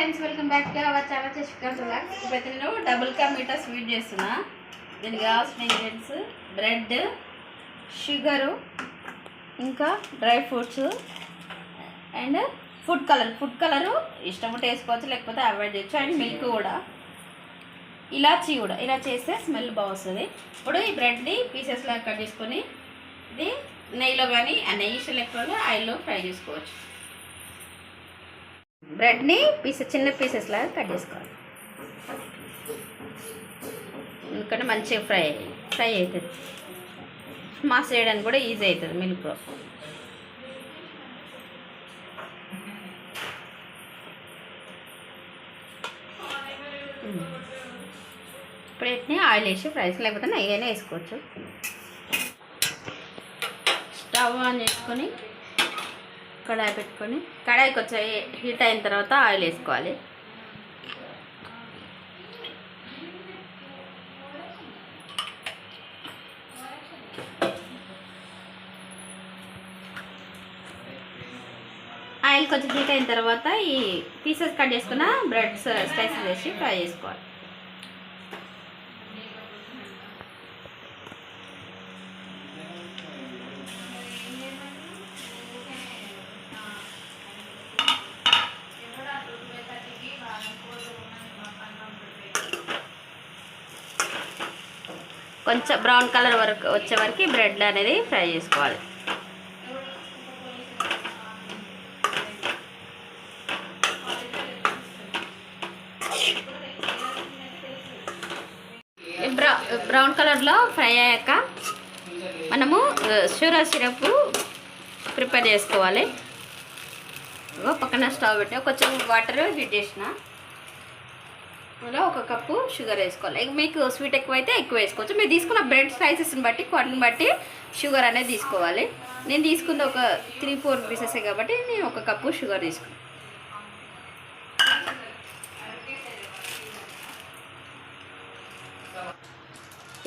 Friends welcome back to our channel చేసుకుంటున్నా ఇప్పుడైతే నేను డబుల్ కా మీటా స్వీట్ చేస్తున్నా. దీనికి కావాల్సిన ఇంగ్రీడియంట్స్ బ్రెడ్ షుగరు ఇంకా dry fruits and food colour food colour ఇష్టం ఉంటే వేసుకోవచ్చు లేకపోతే అవాయిడ్ చేయొచ్చు. అండ్ మిల్క్ కూడా. ఇలాచీ కూడా. ఇలా చేస్తే స్మెల్ బాగుస్తుంది. ఇప్పుడు ఈ బ్రెడ్ని పీసెస్ కట్ చేసుకొని ఇది నెయ్యిలో కానీ ఆ నెయ్యి ఇష్టం లేకపోతే ఆయిల్లో ఫ్రై చేసుకోవచ్చు. బ్రెడ్ని పీసెస్ చిన్న పీసెస్ లాగా కట్ చేసుకోవాలి. ఎందుకంటే మంచిగా ఫ్రై ఫ్రై అవుతుంది. మాస్ చేయడానికి కూడా ఈజీ అవుతుంది మిల్క్లో ఇప్పుడు ఆయిల్ వేసి ఫ్రైస్ లేకపోతే నెయ్యనే వేసుకోవచ్చు. స్టవ్ ఆన్ చేసుకొని కడాయి పెట్టుకొని కడాయికి వచ్చే హీట్ అయిన తర్వాత ఆయిల్ వేసుకోవాలి. ఆయిల్ కొంచెం హీట్ అయిన తర్వాత ఈ పీసెస్ కట్ చేసుకున్న బ్రెడ్ స్లైసెస్ వేసి ఫ్రై చేసుకోవాలి. కొంచెం బ్రౌన్ కలర్ వరకు వచ్చే వరకు బ్రెడ్ అనేది ఫ్రై చేసుకోవాలి. బ్రౌ బ్రౌన్ కలర్లో ఫ్రై అయ్యాక మనము షూరా సిరప్ ప్రిపేర్ చేసుకోవాలి. పక్కన స్టవ్ పెట్టి కొంచెం వాటర్ హీట్ చేసిన అలా ఒక కప్పు షుగర్ వేసుకోవాలి. మీకు స్వీట్ ఎక్కువ అయితే ఎక్కువ వేసుకోవచ్చు. మీరు తీసుకున్న బ్రెడ్ స్లైసెస్ని బట్టి క్వాంటిటీని బట్టి షుగర్ అనేది తీసుకోవాలి. నేను తీసుకుంది ఒక త్రీ ఫోర్ పీసెస్ కాబట్టి నేను ఒక కప్పు షుగర్ తీసుకున్నాను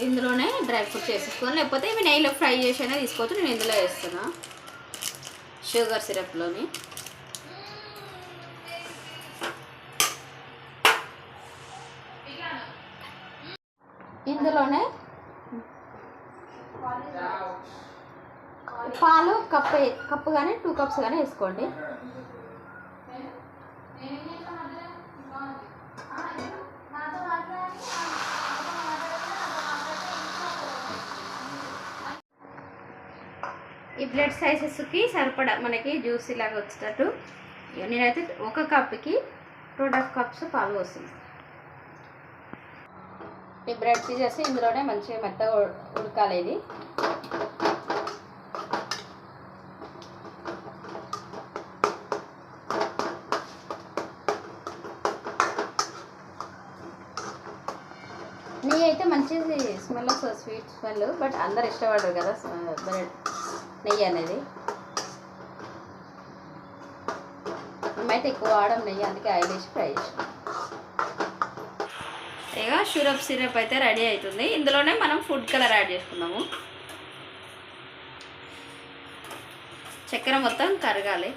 ఇందులోనే డ్రై ఫ్రూట్స్ వేసేసుకోవాలి. లేకపోతే ఇవి నెయ్యిలో ఫ్రై చేసి అయినా తీసుకోవచ్చు. నేను ఇందులో వేస్తున్నా. షుగర్ సిరప్లోని ఇందులోనే పాలు కప్పు కప్పు కానీ టూ కప్స్ కానీ వేసుకోండి. ఈ బ్లడ్ సైజెస్కి సరిపడా మనకి జ్యూస్ ఇలాగ వచ్చేటట్టు. నేనైతే ఒక కప్కి టూ అండ్ హాఫ్ కప్స్ పాలు వస్తుంది ఈ బ్రెడ్ తీసేసి ఇందులోనే మంచిగా మెత్తగా ఉడకాలి ఇది. నెయ్యి అయితే మంచిది స్మెల్ వస్తుంది స్వీట్ స్మెల్ బట్ అందరు ఇష్టపడరు కదా బ్రెడ్ నెయ్యి అనేది. మేమైతే ఎక్కువ వాడడం నెయ్యి అందుకే ఆయిల్ వేసి ఫ్రై చేసాం ఇక షురప్ సిరప్ అయితే రెడీ అవుతుంది. ఇందులోనే మనం ఫుడ్ కలర్ యాడ్ చేసుకుందాము. చక్కెర మొత్తం కరగాలి.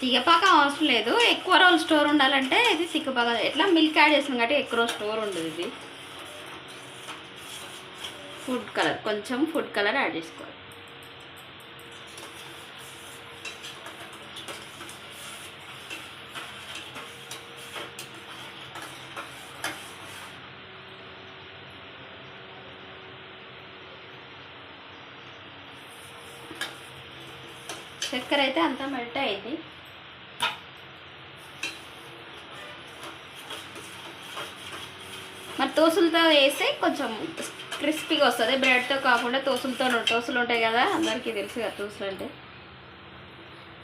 తిగపాక అవసరం లేదు. ఎక్కువ రోజులు స్టోర్ ఉండాలంటే ఇది తిక్కపాక ఎట్లా మిల్క్ యాడ్ చేసిన కాబట్టి ఎక్కువ రోజు స్టోర్ ఉండదు ఇది. ఫుడ్ కలర్ కొంచెం ఫుడ్ కలర్ యాడ్ చేసుకోవాలి. చక్కెర అయితే అంతా మెల్ట్ అయింది. మరి తోసులతో వేస్తే కొంచెం క్రిస్పీగా వస్తుంది. బ్రెడ్తో కాకుండా తోసులతో తోసులు ఉంటాయి కదా అందరికీ తెలుసు కదా తోసులు అంటే.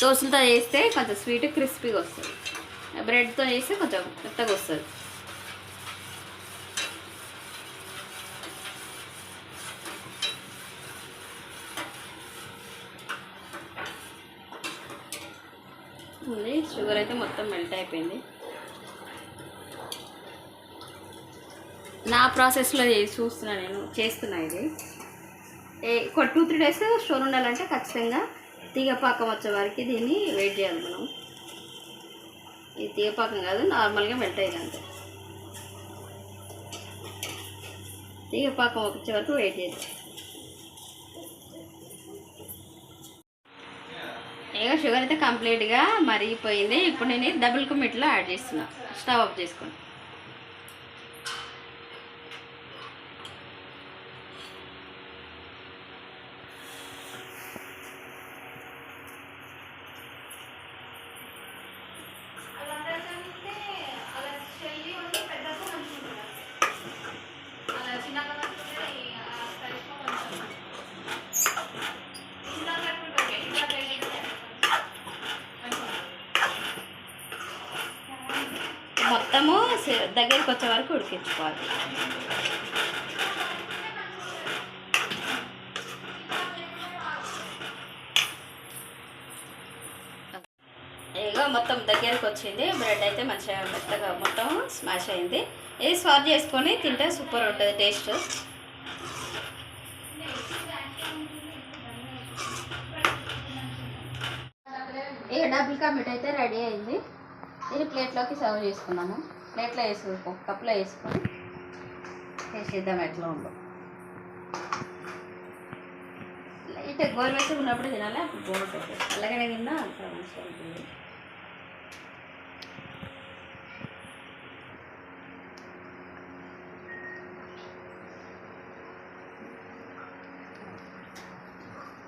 తోసులతో వేస్తే కొంచెం స్వీట్ క్రిస్పీగా వస్తుంది. బ్రెడ్తో వేస్తే కొంచెం మెత్తగా వస్తుంది. ఉంది షుగర్ అయితే మొత్తం మెల్ట్ అయిపోయింది. నా ప్రాసెస్లో చూస్తున్నా నేను చేస్తున్నా ఇది. ఏ ఒక టూ త్రీ డేస్ స్టోర్ ఉండాలంటే ఖచ్చితంగా తీగపాకం వచ్చే వరకు దీన్ని వెయిట్ చేయాలి మనం. ఇది తీగపాకం కాదు నార్మల్గా మెల్ట్ అయ్యింది అంతే తీగపాకం వచ్చే వరకు వెయిట్ చేయాలి. ఇక షుగర్ అయితే కంప్లీట్గా మరిగిపోయింది. ఇప్పుడు నేను డబుల్ కుమ్మిట్లో యాడ్ చేస్తున్నాను స్టవ్ ఆఫ్ చేసుకోండి మొత్తము దగ్గరికి వచ్చే వరకు ఉడికించుకోవాలి. ఇగో మొత్తం దగ్గరికి వచ్చింది. బ్రెడ్ అయితే మంచిగా మెత్తగా మొత్తం స్మాష్ అయింది. ఇది సర్వ్ చేసుకొని తింటే సూపర్ ఉంటుంది టేస్ట్. ఇక డబుల్ కా అయితే రెడీ అయింది. దీన్ని ప్లేట్లోకి సర్వ్ చేసుకున్నాము. ప్లేట్లో వేసుకో కప్లో వేసుకొని చేసేద్దాం ఎట్లా ఉందో. లైట్ గోరువెచ్చగా ఉన్నప్పుడు తినాలి అప్పుడు బాగుంటుంది అలాగనే తిన్నా మంచిగా ఉంటుంది.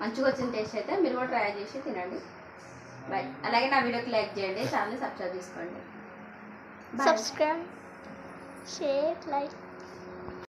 మంచిగా వచ్చిన టేస్ట్ అయితే మీరు కూడా ట్రై చేసి తినండి. బాయ్ అలాగే నా వీడియోకి లైక్ చేయండి ఛానల్ సబ్స్క్రైబ్ చేసుకోండి. Subscribe share like.